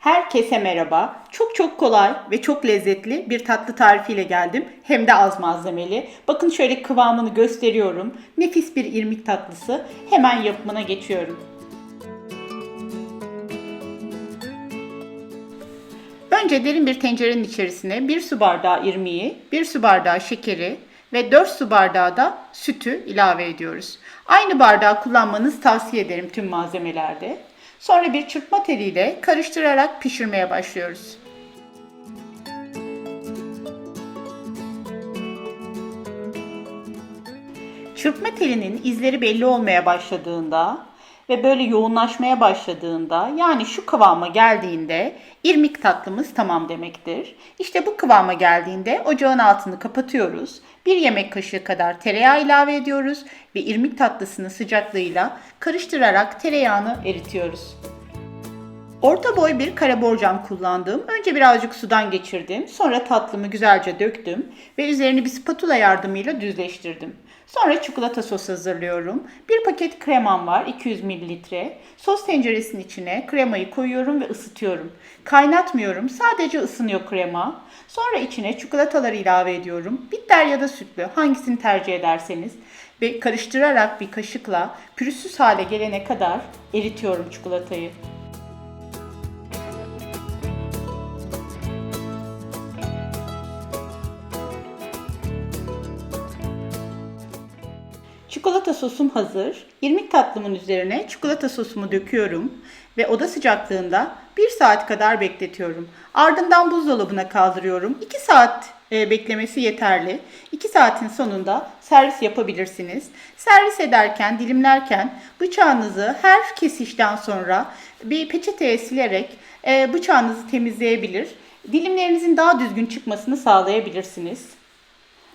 Herkese merhaba. Çok çok kolay ve çok lezzetli bir tatlı tarifiyle geldim. Hem de az malzemeli. Bakın şöyle kıvamını gösteriyorum. Nefis bir irmik tatlısı. Hemen yapımına geçiyorum. Önce derin bir tencerenin içerisine 1 su bardağı irmiği, 1 su bardağı şekeri ve 4 su bardağı da sütü ilave ediyoruz. Aynı bardağı kullanmanızı tavsiye ederim tüm malzemelerde. Sonra bir çırpma teliyle karıştırarak pişirmeye başlıyoruz. Çırpma telinin izleri belli olmaya başladığında ve böyle yoğunlaşmaya başladığında yani şu kıvama geldiğinde irmik tatlımız tamam demektir. İşte bu kıvama geldiğinde ocağın altını kapatıyoruz. Bir yemek kaşığı kadar tereyağı ilave ediyoruz ve irmik tatlısının sıcaklığıyla karıştırarak tereyağını eritiyoruz. Orta boy bir kara borcam kullandım. Önce birazcık sudan geçirdim. Sonra tatlımı güzelce döktüm ve üzerini bir spatula yardımıyla düzleştirdim. Sonra çikolata sos hazırlıyorum. Bir paket kremam var 200 mililitre. Sos tenceresinin içine kremayı koyuyorum ve ısıtıyorum. Kaynatmıyorum sadece ısınıyor krema. Sonra içine çikolataları ilave ediyorum. Bitter ya da sütlü hangisini tercih ederseniz. Ve karıştırarak bir kaşıkla pürüzsüz hale gelene kadar eritiyorum çikolatayı. Çikolata sosum hazır. İrmik tatlımın üzerine çikolata sosumu döküyorum ve oda sıcaklığında 1 saat kadar bekletiyorum. Ardından buzdolabına kaldırıyorum. 2 saat e, beklemesi yeterli. 2 saatin sonunda servis yapabilirsiniz. Servis ederken, dilimlerken bıçağınızı her kesişten sonra bir peçeteye silerek e, bıçağınızı temizleyebilir. Dilimlerinizin daha düzgün çıkmasını sağlayabilirsiniz.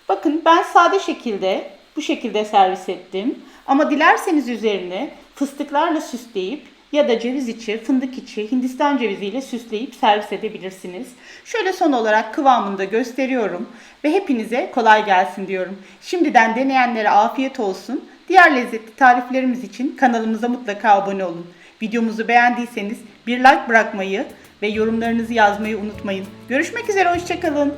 Bakın ben sade şekilde bu şekilde servis ettim. Ama dilerseniz üzerine fıstıklarla süsleyip ya da ceviz içi, fındık içi, hindistan ceviziyle süsleyip servis edebilirsiniz. Şöyle son olarak kıvamını da gösteriyorum ve hepinize kolay gelsin diyorum. Şimdiden deneyenlere afiyet olsun. Diğer lezzetli tariflerimiz için kanalımıza mutlaka abone olun. Videomuzu beğendiyseniz bir like bırakmayı ve yorumlarınızı yazmayı unutmayın. Görüşmek üzere, hoşçakalın.